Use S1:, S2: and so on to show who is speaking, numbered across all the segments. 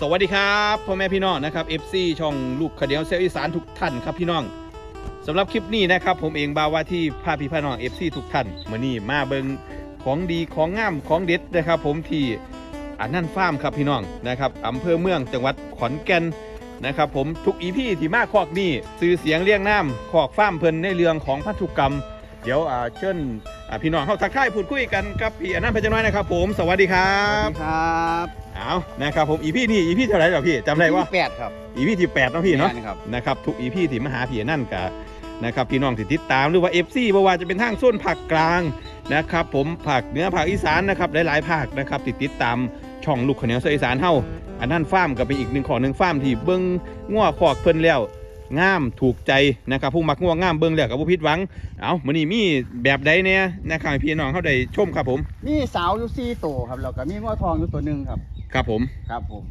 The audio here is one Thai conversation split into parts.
S1: สวัสดีครับพ่อแม่พี่น้องนะครับ FC ช่องลูกขเดียวเซลอีสานทุกท่านครับพี่น้องสำหรับคลิปนี้นะครับผมเองบาวว่าที่พาพี่พี่น้อง FC ทุกท่านมื่อนี้มาเบิงของดีของงามของเด็ดนะครับผมที่อันนั่นฟาร์มครับพี่น้องนะครับอำเภอเมืองจังหวัดขอนแก่นนะครับผมทุกอีพีที่มาคอกนี่ซื้อเสียงเรียงน้ำคอกฟาร์มเพิ่นในเรื่องของพันธุกรรม เดี๋ยวอ่าเชิญอ่าพี่น้องเข้าทักทายพูดคุยกันกับพี่อันนั้นเพชรน้อยนะครับผมสวัสดีครั
S2: ครับบครับ
S1: เอานะครับผมอีพีนี่อีพีเท่าไหร่หรอพี่จำได้ว่า
S2: แปดครับ
S1: อีพีที่แปดเนาะพี่เนาะ
S2: แม่ครับ
S1: นะครับทุกอีพีที่มาหาพี่นั่นกะนะครับพี่น้องที่ติดตามหรือว่า FC บ่ว่าจะเป็นทางโซนภาคกลางนะครับผมภาคเหนือภาคอีสานนะครับหลายๆภาคนะครับติดติดตามช่องลูกขาวเหนียวเสยอีสานเฮาอันนั้นฟาร์มก็เป็นอีกหนึ่งของหนึ่งฟาร์มที่เบิ้งง่วขอกเพิ่นแล้วงามถูกใจนะครับผู้มักง่วงามเบิ้งแล้วกับผู้ผิดหวัง เอามื้อนี้มีแบบใดเนี่ยนะครับให้พี่น้องเฮาได้ชมครับผม
S2: มีสาวอยู่สี่ตัวครับแล้วก็มีง้อทองอยู่ตัวหนึ่งครับ
S1: ครับผม
S2: ครับผม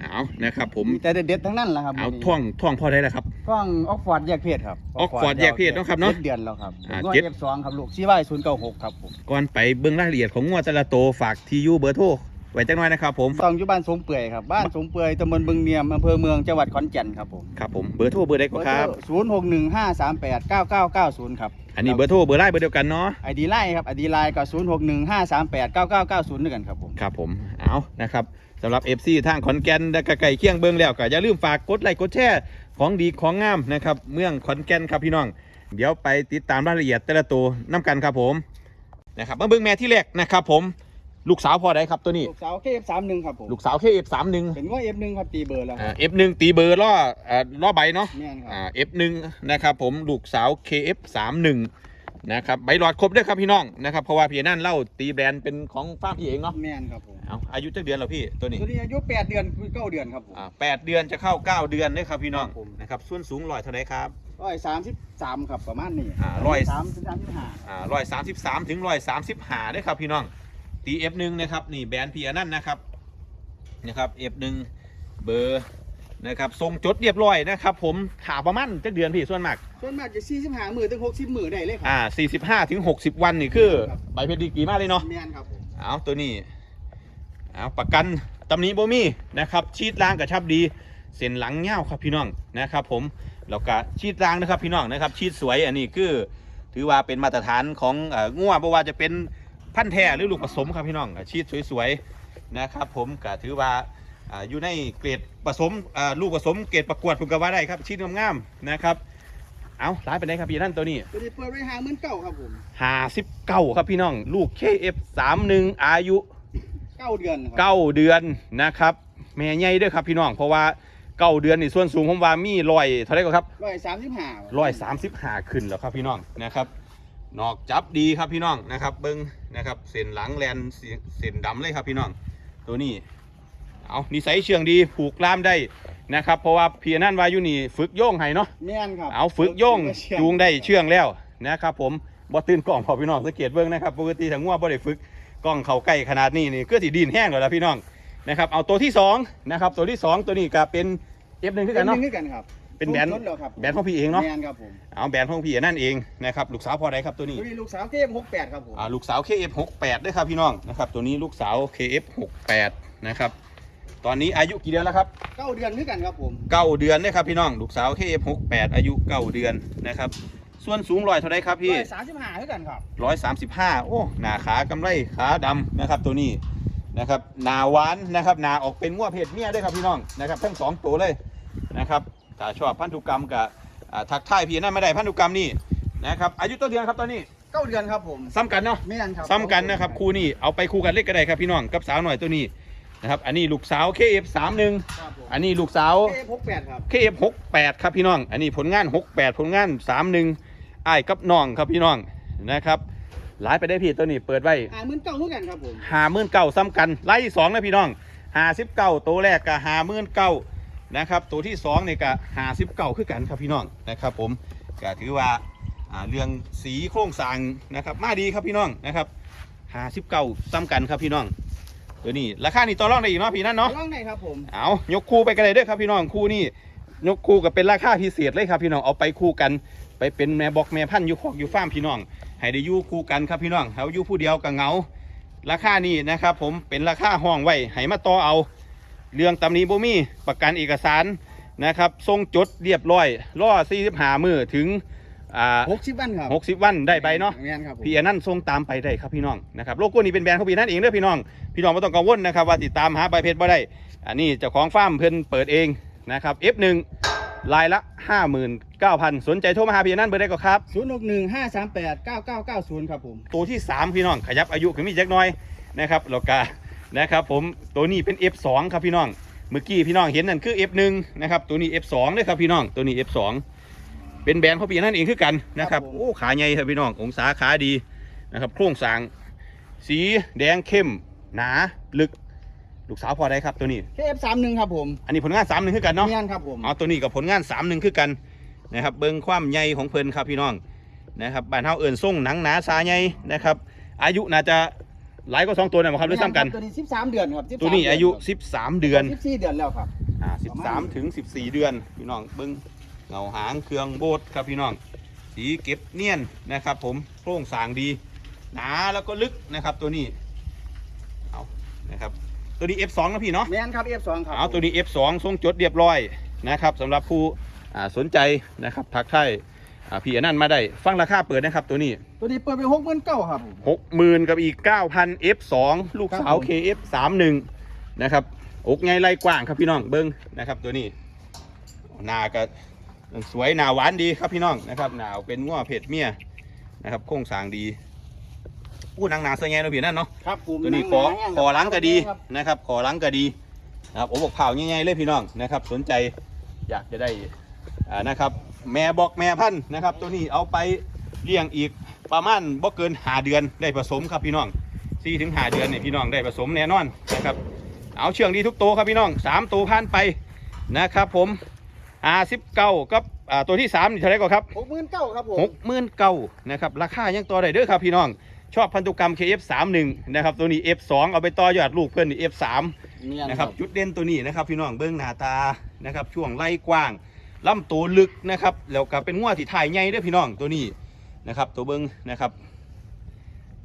S1: เอานะครับผม
S2: มีแต่เด็ดๆทั้งนั้นแหละครับ
S1: เอา
S2: มื้นี้
S1: ท่องท่องพอได้แล้วครับ
S2: ท่องออกฟอร์ดแยกเพศครับ
S1: Oxford แยกเพศเนาะครับเนาะ
S2: จ็ดเดือนแล้วครับ
S1: อ่า
S2: ง้อ
S1: เจ็ด
S2: เอฟสองครับลูกชี้ไว้ศูนย์เก้าหกครับผม
S1: ก่อนไปเบิ้งรายละเอียดของงัวแต่ละตัวฝากทียูเบอร์โทรไว้จังหน่อยนะครับผม
S2: ต้องอยู่บ้านสงเปื่อยครับ บ้านสงเปื่อยตำบลบึงเนียมอำเภอเมืองจังหวัดขอนแก่นครับผม
S1: ครับผม เบอร์โทรเบอร์ใดก็ครับ
S2: ศูนย์หกหนึ่งห้าสามแปดเก้าเก้าเก้าศูนย์ครับ
S1: อันนี้เบอร์โทรเบอร์ไลน์เบอร์เดียวกันเนาะ
S2: ไอดีไลน์ครับไอดีไลน์ก็ศูนย์หกหนึ่งห้าสามแปดเก้าเก้าเก้าศูนย์ด้วยกันครับผม
S1: ครับผมเอานะครับสำหรับ FC ทางขอนแก่นและก็ไก่เคียงเบิ้งแล้วก็อย่าลืมฝากกดไลค์กดแชร์ของดีของงามนะครับเมืองขอนแก่นครับพี่น้อง เดี๋ยวไปติดตามรายละเอียดแต่ละตัวน้กันครับผมนะครับมาเบิ้งแม่ที่แรกนะครับผม ลูกสาวพอได้ครับตัวนี้
S2: ลูกสาวเคเอฟสามหนึ่งครับผม
S1: ลูกสาวเคเอฟสามหนึ่ง
S2: เป็นง้อเอฟหนึ่งครับตีเบอร์แล้วครับ
S1: เอฟหนึ่งตีเบอร์ล่อเอ่อล่อใบเนาะ
S2: แม่นครับ
S1: อ่า F1 นะครับผมลูกสาว KF31 นะครับใบหลอดครบด้วยครับพี่น้องนะครับเพราะว่าพี่นั่นเล่าตีแบรนด์เป็นของฟาร์มพี่เองเนาะ
S2: แม่นครับผม
S1: เอาอายุจักเดือนแล้วพี่ตัวนี้
S2: ตัวนี้อายุ8เดือนคือ9เดือนครับผม
S1: อ่าแปดเดือนจะเข้า9เดือนด้วยครับพี่น้อง
S2: ครับผม
S1: นะครับส่วนสูงร้อยเท่าไหรครับ
S2: ร้อยสามสิบสามครับประมาณนี้
S1: อ่าร้อย
S2: สามสิบสามสิบห้า
S1: อ่าร้อยสามสิบสามถึงร้อยสามสิบห้าด้วยครับพี่น้อง ตี F1 นะครับนี่แบรนด์พี่อันนั่นนะครับนะครับ F1 เบอร์นะครับทรงจดเรียบร้อยนะครับผมถาประมาณจักเดือนพี่ส่วนมาก
S2: ส่วนมากจะสี่สิบห้าหมื่นถึงหกสิบหมื่นได้เลยครั
S1: อ่า45ถึง60วันนี่คือ
S2: ครับ
S1: ใบเพชรดีกรีมากเลยเนาะ
S2: แม่นครับผม
S1: เอาตัวนี้เอาประกันตำหนี้บ่มีนะครับชีดล่างกระชับดี เส้นหลังเงาวครับพี่น้องนะครับผมแล้วก็ชีดล่างนะครับพี่น้องนะครับชีดสวยอันนี้คือ ถือว่าเป็นมาตรฐานของเอ่องัวบ่ว่าจะเป็น พันธุ์แท้หรือลูกผสมครับพี่น้องอะชีดสวยๆนะครับผมก็ถือว่าอ่าอยู่ในเกรดผสมอ่าลูกผสมเกรดประกวดผมก็ว่าได้ครับชีดงามๆนะครับเอาร้ายไปไหนครับพี่นั่นตัวนี้
S2: ตัวนี้เปิดไว้ห้าหมื่นเก้าครับผม
S1: ห้าสิบเก้าครับพี่น้องลูก KF31 อายุ
S2: เก้าเดือนครั
S1: เก้าเดือนนะครับแม่ใหญ่ด้วยครับพี่น้องเพราะว่าเก้าเดือนนี่ส่วนสูงผมว่ามีรอยเท่าไหรก็ครับ
S2: ร้อยสามสิบห้า
S1: ร้อยสามสิบห้าขึ้นแล้วครับพี่น้องนะครับ นอกจับดีครับพี่น้องนะครับ เบิ้งนะครับเส้นหลังแลนเส้นเส้นดำเลยครับพี่น้อง ตัวนี้ เอานิสัยเชื่องดีผูกกล้ามได้นะครับ เพราะว่าพี่อนั่นวาอยุนี่ฝึกโย่งให้เนาะ
S2: แม่นครับ
S1: เอาฝึกโย่ง
S2: เชื่อ
S1: จูงได้เชื่องแล้วนะครับผมบ่ตื่นกล้องพอพี่น้องสังเกตเบิ่งนะครับปกติถ้างัวบ่ได้ฝึกกล้องเขาใกล้ขนาดนี้นี่ก็สิดินแห้งแล้วล่ะพี่น้องนะครับเอาตัวที่สองนะครับตัวที่สองตัวนี้ก็เป็น F1 คือ
S2: เป็
S1: กันน
S2: หนึ่
S1: เนาะ
S2: งด้วยกันครับ
S1: เป็นแบรนด์
S2: ทดแล้วครับ
S1: แบรนด์ของพี่เองเนาะ
S2: แม่นครับผม
S1: เอาแบรนด์ของพี่นั่นเองนะครับลูกสาวพอได้ครับตัวนี้
S2: ตัวนี้ลูกสาวเคฟหกแปดครับผม
S1: อ่าลูกสาว KF68 ด้วยครับพี่น้องนะครับตัวนี้ลูกสาว KF68 นะครับตอนนี้อายุกี่เดือนแล้วครับ
S2: เก้าเดือนด้วยกันครับผม
S1: เก้าเดือนนะครับพี่น้องลูกสาว KF68 อายุเก้าเดือนนะครับส่วนสูงร้อยเท่าไรครับพี่
S2: ร้อยสามสิบห้าด้วยกันครับ
S1: ร้อยสามสิบห้าโอ้หนาขากำไรขาดำนะครับตัวนี้นะครับหนาหวานนะครับหนาออกเป็นง้วเพศเมียด้วยครับพี่น้องนะครับทั้งสองตัวเลยนะครับ ถ้าชอบพันธุกรรมกับอ่าทักทายพี่นั่นไม่ได้พันธุกรรมนี่นะครับอายุตัวเดือนครับตอนนี้
S2: เก้าเดือนครับผม
S1: ซ้ำกันเนาะ
S2: แม่นครับ
S1: ซ้ำกันนะครับคู่นี้เอาไปคู่กันเล็กก็ได้ครับพี่น้องกับสาวหน่อยตัวนี้นะครับอันนี้ลูกสาว KF31
S2: ครับผม
S1: อันนี้ลูกสาว
S2: เคฟหกแปดครับ
S1: KF68 ครับพี่น้อง อันนี้ผลงาน68ผลงาน31อ้ายกับน้องครับพี่น้องนะครับหลายไปได้พี่ตัวนี้เปิดไว้
S2: ห้าหมื่นเก้าด้วยกันครับผม
S1: หามื่นเก้าซ้ำกันไล่ที่สองนะพี่น้องหาสิบเก้าตัวแรกกับหามื่นเก้า นะครับ ตัวที่สองเนี่ยก็หาสิบเก้าคือกันครับพี่น้องนะครับ ผมก็ถือว่าอ่าเรื่องสีโครงสร้างนะครับมาดีครับพี่น้องนะครับหาสิบเก้าซ้ำกันครับพี่น้องตัวนี้ราคานี่ต่อรองได้อีกเนาะพี่นั่นเนาะ
S2: ร่องไหนครับผม
S1: เอายกคู่ไปกันเลยเด้อครับพี่น้องคู่นี่ยกคู่กับเป็นราคาพิเศษเลยครับพี่น้องเอาไปคู่กัน ไปเป็นแม่บอกแม่พันธุ์อยู่คอกอยู่ฟาร์มพี่น้อง ให้ได้อยู่คู่กันครับพี่น้องเขาอยู่ผู้เดียวกับเหงาราคานี่นะครับ ผมเป็นราคาห้องไว้ให้มาต่อเอา เรื่องตำหนี้บ่มีประกันเอกสารนะครับทรงจดเรียบร้อยล่อ45มือถึงอ่า
S2: หกสิบวันครับ
S1: 60วันได้ใบเนาะ
S2: แม่นครับผม
S1: พี่อนั่นทรงตามไปได้ครับพี่น้องนะครับโลโก้นี้เป็นแบรนด์ของพี่นั่นเองเด้อพี่น้อง พี่น้องไม่ต้องกังวลนะครับว่าติดตามหาใบเพชรบ่ได้ อันนี้เจ้าของฟาร์มเพิ่นเปิดเองนะครับ F1 ลายละ 59,000 สนใจโทรมาหาพี่อนั่นเบอร์ได้ก็ครับ
S2: ศูนย์หกหนึ่งห้าสามแปดเก้าเก้าเก้าศูนย์ครับผม
S1: ตัวที่ 3 พี่น้องขยับอายุขึ้นมีจักหน้อยนะครับแล้วก็ นะครับผมตัวนี้เป็น F2 ครับพี่น้อง เมื่อกี้พี่น้องเห็นนั่นคือ F1 นะครับตัวนี้ F2 เลยครับพี่น้องตัวนี้ F2 เป็นแบรนด์ของพี่อนั่นเองคือกันนะครับโอ้ขาใหญ่ครับพี่น้ององศาขาดีนะครับโครงสร้างสีแดงเข้มหนาลึกลูกสาวพอได้ครับตัวนี้
S2: เคฟสามหนึ่งครับผม
S1: อันนี้ผลงาน3ามหนึ่งคือกันเนาะ
S2: แม่นครับผม
S1: เอาตัวนี้กับผลงาน3ามหนึ่งคือกันนะครับเบิ้งความใหญ่ของเพิ่นครับพี่น้องนะครับบ้านเฮาเอิญส่งหนังหนาสาใหญ่นะครับอายุน่าจะ หลายกว่าสองตัวนะครับหรือซ้ำกัน
S2: ตัวนี้สิบสามเดือนครับ13
S1: ตัวนี้อายุ 13 เดือน
S2: สิบสี่เดือนแล้วครับ
S1: อ่า13ถึง14 เดือน พี่น้องเบิ้งเงาหางเครื่องโบดครับพี่น้อง สีเก็บเนียนนะครับผมโครงสร้างดี หนาแล้วก็ลึกนะครับตัวนี้เอานะครับตัวนี้ F2 นะพี่เนาะ
S2: แม่นครับเอฟสองครับ
S1: เอาตัวนี้ F2 ทรงจดเรียบร้อยนะครับสำหรับผู้อ่าสนใจนะครับทักทาย อ่าพี่อนันต์มาได้ ฟังราคาเปิดนะครับตัวนี้
S2: ตัวนี้เปิดไปหกหมื่นเก้าครับผม
S1: 60,000กับอีก9,000 F2 ลูกสาว
S2: ครับผม
S1: KF31 นะครับอกไงไรกว้างครับพี่น้องเบิ้งนะครับตัวนี้หน้าก็สวยหน้าหวานดีครับพี่น้องนะครับหน้าเป็นง้อเพศเมียนะครับโครงสร้างดีอู้หนังหนาเสยแงเราะพี่นั่นเนาะ
S2: ครับผม
S1: ตัวนี้ขอ
S2: หนัง
S1: ขอหล้างก็ดี
S2: ครับ
S1: นะครับขอหล้างก็ดีนะครับโอ้บอกเผาง่ายๆเลยพี่น้องนะครับ สนใจอยากจะได้อ่านะครับ แม่บอกแม่พันธุ์นะครับ ตัวนี้เอาไปเลี้ยงอีกประมาณบ่เกินหาเดือนได้ผสมครับพี่น้องสี่ถึงหาเดือนเนี่ยพี่น้องได้ผสมแน่นอนนะครับเอาเชื่องดีทุกตัวครับพี่น้องสามตัวพันไปนะครับผมอาสิบเก้ากับอ่าตัวที่สามนี่เท่าไหรก็ครับ
S2: หกหมื่นเก้าครับผม
S1: หกหมื่นเก้านะครับราคายังต่อได้เด้อครับพี่น้องชอบพันธุกรรม KF31 นะครับตัวนี้ F2 เอาไปต่อยอดลูกเพื่อนนี่ F3
S2: แม่น
S1: นะครับจุดเด่นตัวนี้นะครับพี่น้องเบื้องหน้าตานะครับช่วงไล่กว้าง ลำตัวลึกนะครับแล้วก็เป็นงัวที่ถ่ายใหญ่เด้วยพี่น้องตัวนี้นะครับ ตัวเบิ้งนะครับ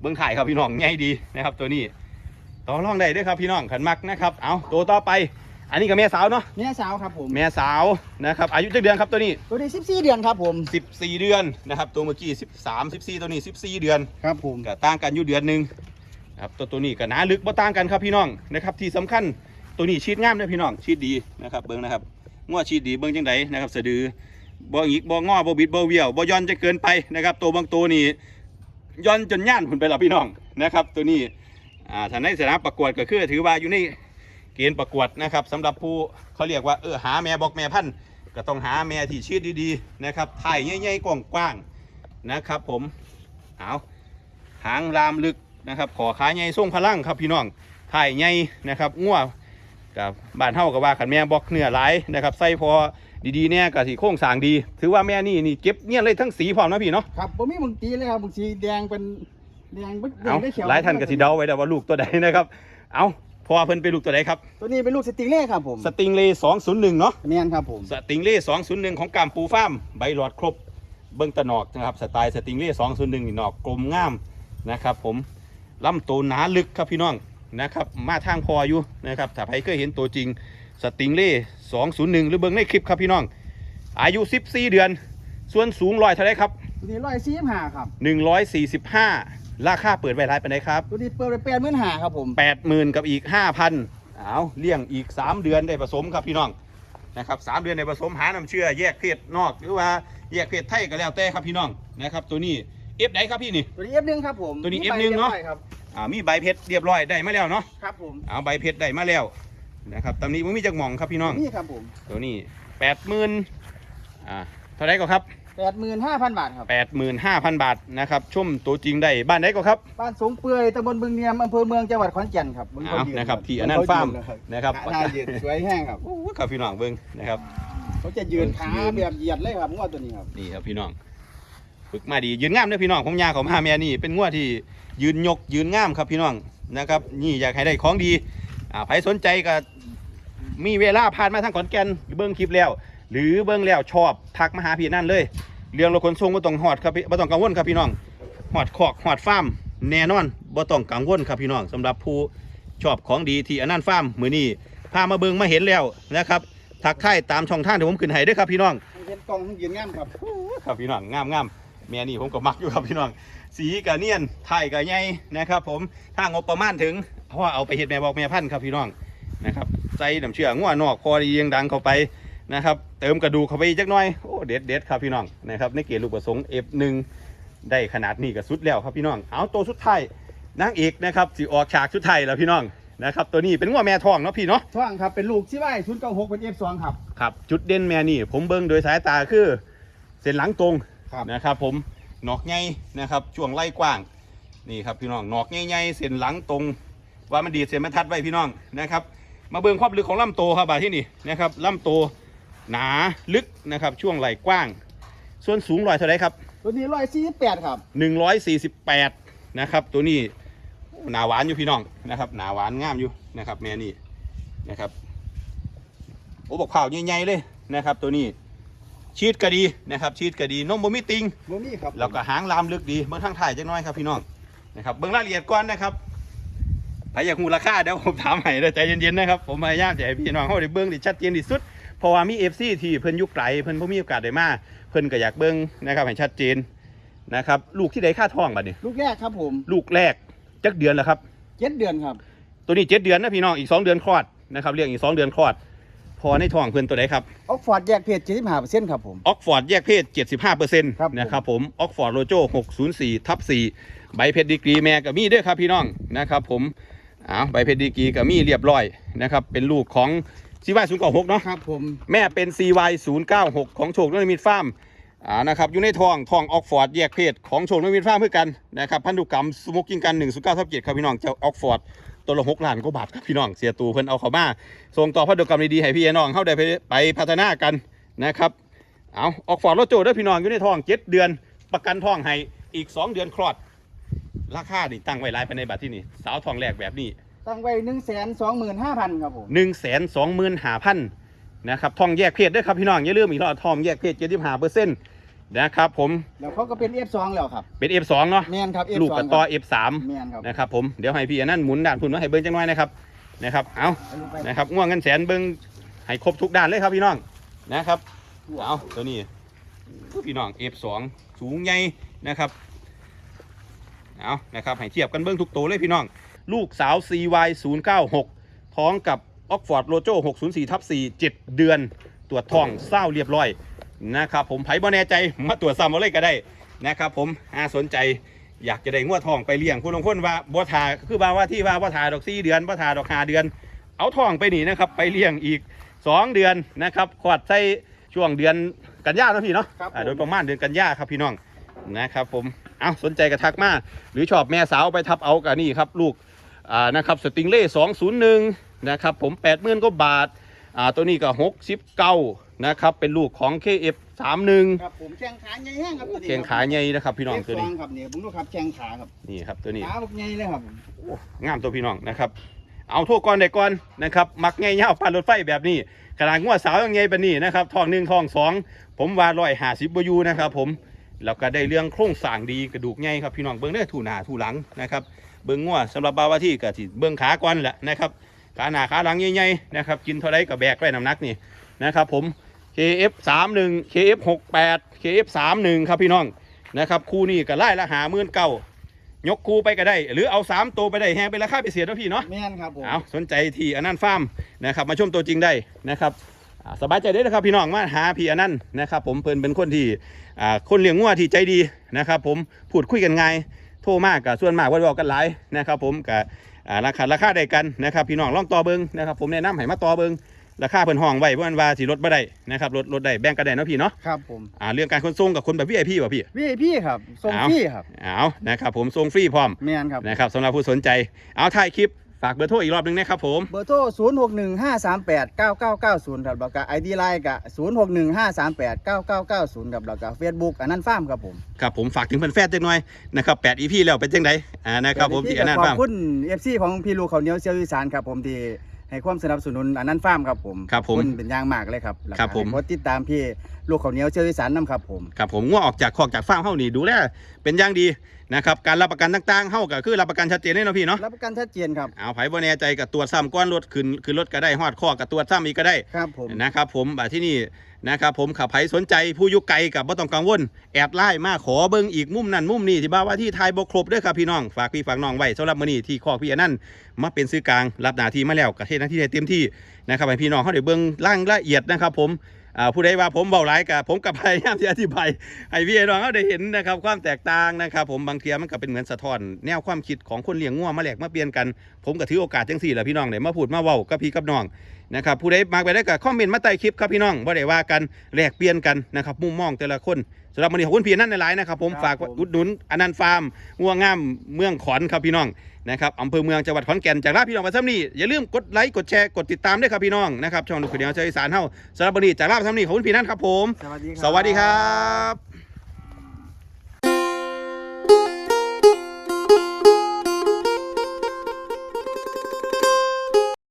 S1: เบิ้งถ่ายครับพี่น้องใหญ่ดีนะครับ ตัวนี้ต่อรองได้เด้วยครับพี่น้องขันมักนะครับเอาตัวต่อไป อันนี้ก็แม่สาวเนาะ
S2: แม่สาวครับผม
S1: แม่สาวนะครับ อายุเจ็ดเดือนครับตัวนี้
S2: ตัวนี้สิบสี่เดือนครับผม
S1: 14 เดือนนะครับ ตัวเมื่อกี้13 14 ตัวนี้ 14 เดือน
S2: ครับผม
S1: ก็ต่างกันอยู่เดือนหนึ่งนะครับตัวตัวนี้ก็หนาลึกบ่ต่างกันครับพี่น้องนะครับ ที่สำคัญตัวนี้ชีดงามเลยพี่น้องชีดดีนะครับเบิ้งนะครับ ง้อชีดดีเบิ้งจังไดนะครับสะดือบ่หงิกบ่งอบ่บิดบ่เวี่ยวบ่ย่อนจะเกินไปนะครับ ตัวบางตัวนี่ย่อนจนย่านหุ่นไปแล้วพี่น้องนะครับ ตัวนี้อ่าถ้าในสนามประกวดก็คือถือว่าอยู่ในเกณฑ์ประกวดนะครับสำหรับผู้เขาเรียกว่าเออหาแม่บอกแม่พันธุ์ก็ต้องหาแม่ที่ชีดดีๆนะครับถ่ายใหญ่ๆกว้างๆนะครับ ผมเอาหางลามลึกนะครับขอขาใหญ่ทรงพลังครับพี่น้องถ่ายใหญ่นะครับงัว กับบ้านเฮากับว่าขันแม่บอกเนื้อหลายนะครับใส่พอดีๆเนี่ยกับสีโค้งสร้างดี ถือว่าแม่นี่นี่เก็บเนี่ยเลยทั้งสีพร้อมนะพี่เนาะ
S2: ครับผมมีบางทีเลยครับบางทีแดงเป็นแดงเป็นแด
S1: เอา
S2: งได้เขียว
S1: หลายท่านก็สิเดาไว้แล้วว่าลูกตัวใดนะครับ เอาพอเพิ่นเป็นลูกตัวใดครับ
S2: ตัวนี้เป็นลูกสติงเล่ครับผม
S1: สติงเล่201เนาะ
S2: แม่นครับผม
S1: สติงเล่201ของกามปูฟาร์มใบหลอดครบ เบิ้งตะหนอกนะครับสไตล์สติงเล่201นี่หนอกกลมงามนะครับผมลำตัวหนาลึกครับพี่น้อง นะครับมาทางพออยู่นะครับถ้าใครเคยเห็นตัวจริงสติงเล่201หรือเบิ้งในคลิปครับพี่น้อง อายุ14เดือน ส่วนสูงร้อยเท่าไรครับ
S2: ตัวนี้ร้อยสี่ห้าครับ
S1: 145ราคาเปิดไว้รายไปไหนครับ
S2: ตัวนี้เปิดไปแปดหมื่นห้าครับผม
S1: 80,000กับอีก5,000เอาเลี้ยงอีก3เดือนได้ผสมครับพี่น้องนะครับสามเดือนได้ผสมหาน้ำเชื่อแยกเพศนอกหรือว่าแยกเพศไทยก็แล้วแต่ครับพี่น้องนะครับตัวนี้เอฟไหนครับพี่นี่
S2: ตัวนี้เอฟหนึ่งครับผม
S1: ตัวนี้
S2: มี
S1: F1
S2: ใบ
S1: เนอะ
S2: รียบร้อยครับ
S1: อ่ามีใบเพชรเรียบร้อยได้มาแล้วเนาะ
S2: ครับผม
S1: เอาใบเพชรได้มาแล้วนะครับตำนี้มันมีจักหม่องครับพี่น้อง
S2: นี่ครับผม
S1: ตัวนี้80,000อ่าเท่าไหรก็ครับ
S2: แปดหมื่นห้าพันบาทครับ
S1: 85,000บาทนะครับชมตัวจริงได้บ้านไหนก็ครับ
S2: บ้านสงเปื่อยตำบลบึงเนียมอำเภอเมืองจังหวัดขอนแก่นครับบึง
S1: เอา
S2: เขายืน
S1: นะครับที่อัน
S2: บึ
S1: นั้
S2: ง
S1: น
S2: เข
S1: ฟาร์ม
S2: ยื
S1: นะครับ
S2: หน้ายืนสวยแห้งครับ
S1: โอ้ครับพี่น้องเบิ้งนะครับ
S2: เขาจะยืนขาแบบเหยียดเลยครับงวดตัวนี้ครับ
S1: นี่ครับพี่น้องฝึกมาดียืนงามเด้อพี่น้องผมยาของมาแม่นี่เป็นงวดที่ ยืนยกยืนงามครับพี่น้องนะครับ นี่อยากให้ได้ของดีอ่าใครสนใจก็มีเวลาผ่านมาทางขอนแก่นเบิ้งคลิปแล้ว หรือเบิ้งแล้วชอบทักมาหาพี่นั่นเลย เรื่องรถขนส่งบ่ต้องหอดครับพี่บ่ต้องกังวลครับพี่น้องหอดคอกหอดฟาร์มแน่นอนบ่ต้องกังวลครับพี่น้องสำหรับผู้ชอบของดีที่อนันต์ฟาร์มมื้อนี้พามาเบิงมาเห็นแล้วนะครับทักทายตามช่องทางที่ผมขึ้นให้เด้วยครับพี่น้อง
S2: เห็นกล่องยืนงามครับ
S1: ครับพี่น้องงามงามแม่นี่ผมก็มักอยู่ครับพี่น้อง สีกะเนียนไทยกะใหญ่นะครับผมถ้างบประมาณถึงเพราะว่าเอาไปเห็ดแม่บอกแม่พันธุ์ครับพี่น้องนะครับใส่น้ำเชื่องัวนอกพอดียังดังเข้าไปนะครับเติมกระดูกเข้าไปอีกจักหน่อยโอ้เด็ดเด็ดครับพี่น้องนะครับในเกณฑ์ลูกประสงค์ F1 ได้ขนาดนี้ก็สุดแล้วครับพี่น้องเอาตัวสุดท้ายนางเอกนะครับสิออกฉากชุดไทยแล้วพี่น้องนะครับตัวนี้เป็นงัวแม่ทองเนาะพี่เนาะ
S2: ท่องครับเป็นลูกที่ว่าชุดเก้าหกเป็นเอฟสองครับ
S1: ครับจุดเด่นแม่นี่ผมเบิ่งโดยสายตาคือ เส้นหลังตรง
S2: ครับ
S1: นะครับผมห นอกใหญ่นะครับช่วงไล่กว้างนี่ครับพี่น้องหนอกใหญ่ๆเส้นหลังตรง ว่ามันดีดเส้นบรรทัดไว้พี่น้องนะครับ มาเบิ่งความลึกของลำโตวครับบาดที่นี่นะครับลำโตวหนาลึกนะครับช่วงไหล่กว้าง ส่วนสูงร้อยเท่าไรครับ
S2: ตัวนี้ร้อยสี่สิบแปดครับ
S1: 148นะครับตัวนี้หนาหวานอยู่พี่น้องนะครับหนาหวานงามอยู่นะครับแม่นี่นะครับโอ้บอกข่าวใหญ่ๆเลยนะครับตัวนี้ ชีดก็ดีนะครับชีดก็ดีนมบ่มีติง
S2: โมมี่ครับ
S1: แล้วก็หางลามลึกดีเบื้องทางถ่ายจังน้อยครับพี่น้องนะครับเบื้องรายละเอียดก่อนนะครับใครอยากหูราคาเดี๋ยวผมถามให้เด้อใจเย็นๆนะครับผมพยายามจะให้พี่น้องเขาได้เบื้องที่ชัดเจนที่สุดเพราะว่ามีเอฟซีที่เพิ่นอยุคไกลเพิ่นบ่มีโอกาสได้มาเพิ่นก็อยากเบื้องนะครับให้ชัดเจนนะครับลูกที่ได้ค่าท้องบัดนี้
S2: ลูกแรกครับผม
S1: ลูกแรกจักเดือนแล้วครับ
S2: เจ็ดเดือนครับ
S1: ตัวนี้เจ็ดเดือนนะพี่น้องอีกสองเดือนคลอดนะครับเรียกอีกสองเดือนคลอด พอในท้องเพิ่นตัวไหนครับ
S2: ออกฟอร์ดแยกเพจเจ็ดสิบห้าเปอร์เซ็นต์ครับผม
S1: ออกฟอร์ดแยกเพศ 75%
S2: ครับผม
S1: นะครับผมออกฟอร์ดโลโจ604ทับ4ใบเพชรดีกรีแม่กับมีเด้วยครับพี่น้องนะครับผมอ้าวใบเพชรดีกรีกับมีเรียบร้อยนะครับเป็นลูกของซีวายศูนย์เก้าหกเนาะ
S2: ครับผม
S1: แม่เป็น CY 096ของโชคนมิตฟาร์มอ่านะครับอยู่ในท้องท้องออกฟอร์ดแยกเพศของโชคนมิตฟาร์มเพื่อกันนะครับพันธุกรรมสโมกกิ้งกัน109ทับ7ครับพี่น้องเจ้าออกฟอร์ด ตัวละ6ล้านกว่าบาทครับพี่น้องเสียตูเพิ่นเอาเข้ามาส่งต่อพันธุกรรมดีๆให้พี่น้องเข้าได้ไปไปพัฒนากันนะครับเอาออกฟอร์ดรถโจด้วยพี่น้องอยู่ในท้องเจ็ดเดือนประกันท้องให้อีก2เดือนคลอด ราคานี่ตั้งไว้หลายไปในบัตรที่นี่สาวทองแรกแบบนี้
S2: ตั้งไว้หนึ่งแสนสองหมื่นห้าพันครับผม
S1: 1นึ่งแสนสองหมื่นห้าพันนะครับทองแยกเพศด้วยครับพี่น้องอย่าลืมอีกรอบทองแยกเพศเจ็ดสิบห้าเปอร์เซ็นต์ นะครับผม
S2: แล้วเขาก็เป็นเอฟสองแล้วครับ
S1: เป็น F2 เนาะ
S2: แมนครับ F2
S1: ลูกกับต่อ F3
S2: แมนครับ
S1: นะครับผมเดี๋ยวให้พี่อันนั้นหมุนด้านพุ่นมาให้เบิ้งจังน้อยนะครับนะครับเอา
S2: เอาลูกไป
S1: นะครับง่วงเงินแสนเบิ้งให้ครบทุกด้านเลยครับพี่น้องนะครับเอาตัวนี้พี่น้อง F2 สูงใหญ่นะครับเอานะครับให้เทียบกันเบิ้งทุกตัวเลยพี่น้อง ลูกสาว CY 096 ท้องกับ Oxford Rojo 604ทับ4 7 เดือน ตรวจท้องเศร้าเรียบร้อย นะครับผมไผ่บ่แน่ใจมาตรวจซ้ำเอาเลยก็ได้นะครับผมอาสนใจอยากจะได้งวดทองไปเลี้ยงผู้ลงคนว่าบ่ทาคือว่าว่าที่ว่าบ่ทาดอก4เดือนบ่ทาดอก5เดือน เอาทองไปนี่นะครับไปเลี้ยงอีก 2 เดือนนะครับขอดใส่ช่วงเดือนกันยาเนาะพี่เนาะ
S2: ครับผม
S1: อ่าโดยประมาณเดือนกันยาครับพี่น้องนะครับผมเอาสนใจกระทักมาหรือชอบแม่สาวไปทับเอากับนี่ครับลูกอ่านะครับสติงเล่201นะครับผม80,000กว่าบาทอ่าตัวนี้ก็69 นะครับ เป็นลูกของ KF 31
S2: ครับผมแข้งขาใหญ่แห้งครับตัวนี้
S1: เกงขาใหญ่นะครับ พี่น้องตัวนี้
S2: F2 ครับเนี่ยผมดูครับแข้งขาครับ
S1: นี่ครับตัวนี้
S2: ขาบอกใหญ่เลยครับผม
S1: งามตัวพี่น้องนะครับเอาทั่วก่อนได้ก่อนนะครับมักไงเงาปั่นรถไฟแบบนี้ขนาดงัวสาวยังไงแบบนี้นะครับทองหนึ่งทองสองผมว่าร้อยหาสิบบอยูนะครับผมแล้วก็ได้เรื่องโครงสร้างดีกระดูกใหญ่ครับพี่น้องเบิ้งได้อถูหน้าถูหลังนะครับเบิ้งงัวสำหรับบาวาที่ก็สิเบิ้งขาก่อนแหละนะครับขาหน้าขาหลังใหญ่ๆนะครับกินเท่าไรก็แบกไว้น้ำหนักนี่นะครับผม KF 3 1 KF 6 8 KF 3 1ครับพี่น้องนะครับคู่นี้ก็ไล่ละหาหมื่นเก้ายกคู่ไปก็ได้ หรือเอา3ตัวไปได้แฮงเป็นราคาพิเศษเนาะพี่เนาะ
S2: แมนครับผม
S1: เอาสนใจที่อนันต์ฟาร์มนะครับมาชมตัวจริงได้นะครับอ่าสบายใจได้นะครับพี่น้องมาหาพี่อนันต์นะครับผมเพิ่นเป็นคนที่อ่าคนเลี้ยงงัวที่ใจดีนะครับผมพูดคุยกันง่ายโทรมากกับส่วนมากว่าบอกกันหลายนะครับผมกับอ่าราคาราคาใดกันนะครับพี่น้องลองต่อเบิงนะครับผมแนะนำให้มาต่อเบิง ราคาเพิ่นห้องไว้เพราะมันว่าสิลดบ่ได้นะครับลดลดได้แบ่งกันได้เนาะพี่เนาะ
S2: ครับผม
S1: อ่าเรื่องการขนส่งกับคนแบบ VIP ป่ะพี่
S2: พี่พี่ครับส่ง
S1: เอา
S2: พี่ครับ
S1: เอานะครับผมส่งฟรีพร้อม
S2: แมนครับ
S1: นะครับสำหรับผู้สนใจ เอาถ่ายคลิปฝากเบอร์โทรอีกรอบหนึงนะครับผม
S2: เบอร์โทร0 6 1 5 3 8 9 9 9 0ครับแล้วก็ไอดีไลน์ก็0 6 1 5 3 8 9 9 9 0ครับแล้วก็เฟซบุ๊กอันนั้นฟาร์มครับผม
S1: ครับผมฝากถึงแฟนๆจังหน่อยนะครับ8 EP แล้วเป็นจังไดอ่านะครับผมที่อนันต์
S2: ข
S1: ฟา
S2: อ
S1: ร์
S2: บ
S1: ม
S2: คุณ FC ของพี่ลูกเขาวเหนียวเซียวอีสานครับผมที่ ให้ความสนับสนุนอันนั้นฟาร์มครับผม
S1: ครับผม
S2: ขอณเป็นอย่างมากเลยครับแล้วก็
S1: ครับผม
S2: ให้กดติดตามพี่ลูกเขาวเหนียวเซียวอีสานนํครับผม
S1: ครับผมง่วออกจากคอกจากฟาร์มเฮานี่ดูแลเป็นอย่างดีนะครับการรับประกันต่างๆเฮาก็คือรับประกันชัดเจนเลยเนาะพี่เนาะ
S2: รับประกันชัดเจนครับ
S1: เอาไผบ่แน่ใจก็ตรวจซ้ำก้อนรถขึ้นขึ้นรถก็ได้ฮอดข้อก็ตรวจซ้ำอีกก็ได้
S2: ครับผม
S1: นะครับผมบัดที่นี่ นะครับผมขับไผสนใจผู้ยุไกลกับบ่ต้องกังวล แอดไลน์มาขอเบิ่งอีกมุมนั่นมุมนี้ที่บ่าว่าที่ทายบ่ครบด้อครับพี่น้อง ฝากพี่ฝากน้องไว้สำหรับมื้อนี้ที่คอกพี่อนั่นมาเป็นซื้อกลางรับหน้าที่มาแล้วก็เฮ็ดหน้าที่ได้เต็มที่นะครับให้พี่น้องเขาได้เบิ่งร่างละเอียดนะครับผมผู้ใดว่าผมเบาหลายกับผมกับพยายามที่อธิบายให้พี่น้องเขาได้เห็นนะครับความแตกต่างนะครับผมบางเทียมันก็เป็นเหมือนสะท้อน แนวความคิดของคนเลี้ยงงัวมาแหลกมาเปลี่ยนกัน ผมก็ถือโอกาสจังสี่แหละพี่น้องเนี่ยมาพูดมาเว้ากับพี่กับน้อง นะครับผู้ใดมาไปได้ก็คอมเมนต์มาใต้คลิปครับพี่น้องบ่ได้ว่ากันแลกเปลี่ยนกันนะครับมุมมองแต่ละคนสำหรับวันนี้ขอบคุณพี่อนั่นหลายๆนะครับผมฝากอุดหนุนอนันต์ฟาร์มงัวงามเมืองขอนครับพี่น้องนะครับอำเภอเมืองจังหวัดขอนแก่นจากลาพี่น้องมาซ้ำนี่อย่าลืมกดไลค์กดแชร์กดติดตามด้วยครับพี่น้องนะครับช่องลูกขเดียวเชยอีสานเฮาสำหรับวันนี้จากลาไปซ้ำนี่ขอบคุณพี่นั่นครับผม
S2: สวัสดีครับ
S1: สวัสดีครับ